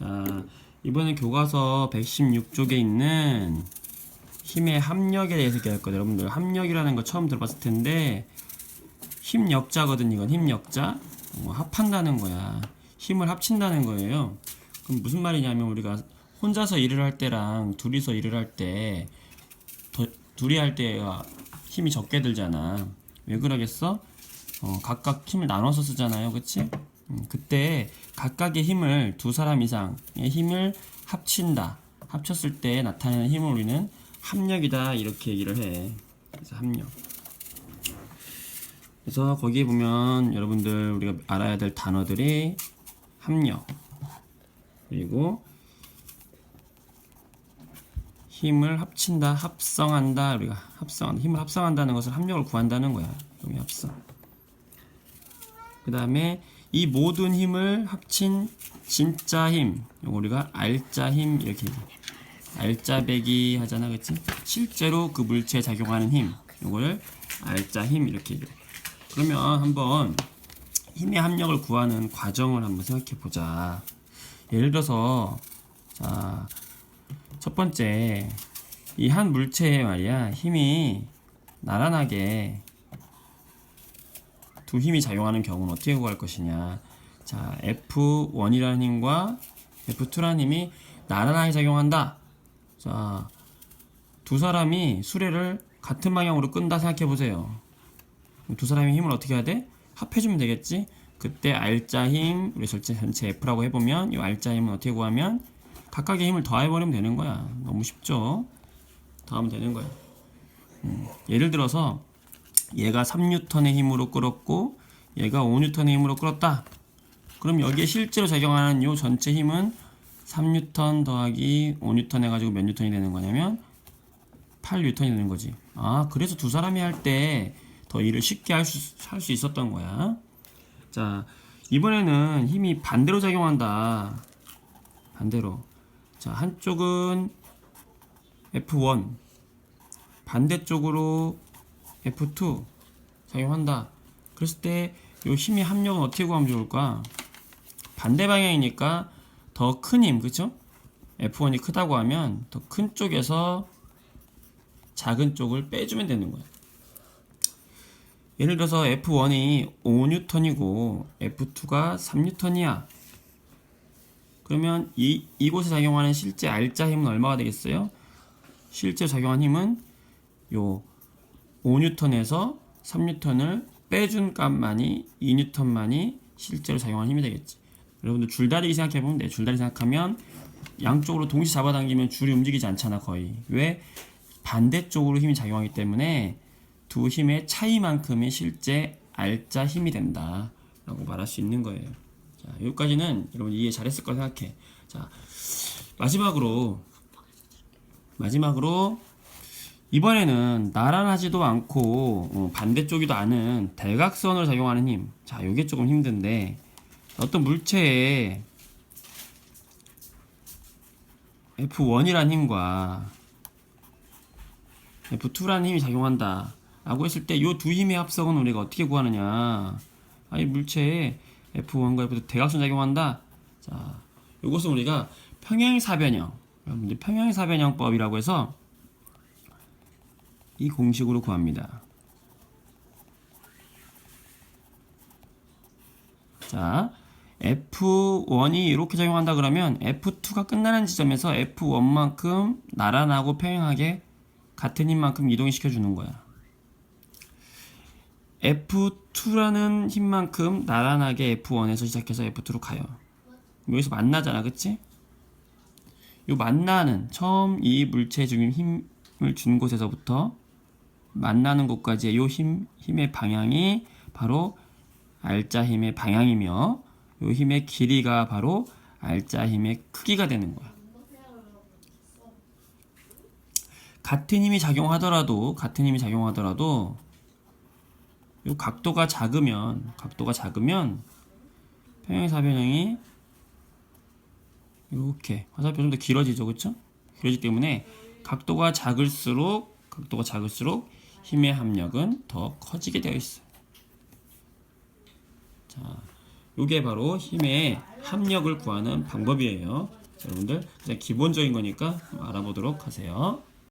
자, 이번에 교과서 116쪽에 있는 힘의 합력에 대해서 얘기할 거예요. 여러분들 합력이라는 거 처음 들어봤을 텐데 힘력자거든 이건 힘력자. 어, 합한다는 거야. 힘을 합친다는 거예요. 그럼 무슨 말이냐면 우리가 혼자서 일을 할 때랑 둘이서 일을 할 때 둘이 할 때가 힘이 적게 들잖아. 왜 그러겠어? 어, 각각 힘을 나눠서 쓰잖아요. 그치? 음, 그때 각각의 힘을 두 사람 이상의 힘을 합친다. 합쳤을 때 나타나는 힘을 우리는 합력이다. 이렇게 얘기를 해. 그래서 합력. 그래서 거기에 보면 여러분들 우리가 알아야 될 단어들이 합력. 그리고 힘을 합친다, 합성한다. 우리가 합성, 힘을 합성한다는 것을 합력을 구한다는 거야. 그럼 합성. 그 다음에 이 모든 힘을 합친 진짜 힘. 이거 우리가 알짜 힘 이렇게. 알짜 배기 하잖아, 그치? 실제로 그 물체에 작용하는 힘. 이거를 알짜 힘 이렇게 얘기해. 그러면 한번 힘의 합력을 구하는 과정을 한번 생각해 보자. 예를 들어서 자, 첫 번째 이 한 물체에 말이야 힘이 나란하게 두 힘이 작용하는 경우는 어떻게 구할 것이냐 자 F1이라는 힘과 F2라는 힘이 나란하게 작용한다 자 두 사람이 수레를 같은 방향으로 끈다 생각해 보세요 두 사람의 힘을 어떻게 해야 돼? 합해주면 되겠지 그때 알짜 힘 우리 전체 전체 F라고 해보면 이 알짜 힘은 어떻게 구하면 각각의 힘을 더해버리면 되는 거야. 너무 쉽죠? 더하면 되는 거야. 음, 예를 들어서 얘가 3N의 힘으로 끌었고 얘가 5N의 힘으로 끌었다. 그럼 여기에 실제로 작용하는 요 전체 힘은 3N 더하기 5N 해가지고 몇 N이 되는 거냐면 8N이 되는 거지. 아, 그래서 두 사람이 할 때 더 일을 쉽게 할 수 할 수 있었던 거야. 자, 이번에는 힘이 반대로 작용한다. 반대로. 자, 한쪽은 F1, 반대쪽으로 F2 작용한다. 그랬을 때요 힘의 합력은 어떻게 구하면 좋을까? 반대 방향이니까 더 큰 힘, 그쵸? F1이 크다고 하면 더 큰 쪽에서 작은 쪽을 빼주면 되는 거야. 예를 들어서 F1이 5N이고 F2가 3N이야. 그러면 이, 이곳에 작용하는 실제 알짜 힘은 얼마가 되겠어요? 실제 작용한 힘은 요 5N에서 3N을 빼준 값만이 2N만이 실제로 작용한 힘이 되겠지. 여러분들 줄다리기 생각해보면 돼. 줄다리 생각하면 양쪽으로 동시에 잡아당기면 줄이 움직이지 않잖아 거의. 왜? 반대쪽으로 힘이 작용하기 때문에 두 힘의 차이만큼이 실제 알짜 힘이 된다. 라고 말할 수 있는 거예요. 자, 여기까지는 여러분 이해 잘했을 거라 생각해. 자, 마지막으로 마지막으로 이번에는 나란하지도 않고 어, 반대쪽이도 않은 대각선으로 작용하는 힘. 자, 요게 조금 힘든데 어떤 물체에 F1이라는 힘과 F2라는 힘이 작용한다. 라고 했을 때요두 힘의 합성은 우리가 어떻게 구하느냐. 아, 이 물체에 F1과 F2 대각선 작용한다. 자, 요것은 우리가 평행사변형. 여러분들 평행사변형법이라고 해서 이 공식으로 구합니다. 자, F1이 이렇게 작용한다 그러면 F2가 끝나는 지점에서 F1만큼 나란하고 평행하게 같은 힘만큼 이동시켜 주는 거야. F2라는 힘만큼 나란하게 F1에서 시작해서 F2로 가요. 여기서 만나잖아, 그치? 요 만나는 처음 이 물체 중인 힘을 준 곳에서부터 만나는 곳까지의 요 힘, 힘의 방향이 바로 알짜 힘의 방향이며 요 힘의 길이가 바로 알짜 힘의 크기가 되는 거야. 같은 힘이 작용하더라도 같은 힘이 작용하더라도 요 각도가 작으면 각도가 작으면 평행사변형이 이렇게 화살표 좀 더 길어지죠, 그렇죠? 길어지기 때문에 각도가 작을수록 각도가 작을수록 힘의 합력은 더 커지게 되어 있어요. 자, 이게 바로 힘의 합력을 구하는 방법이에요. 여러분들 그냥 기본적인 거니까 알아보도록 하세요.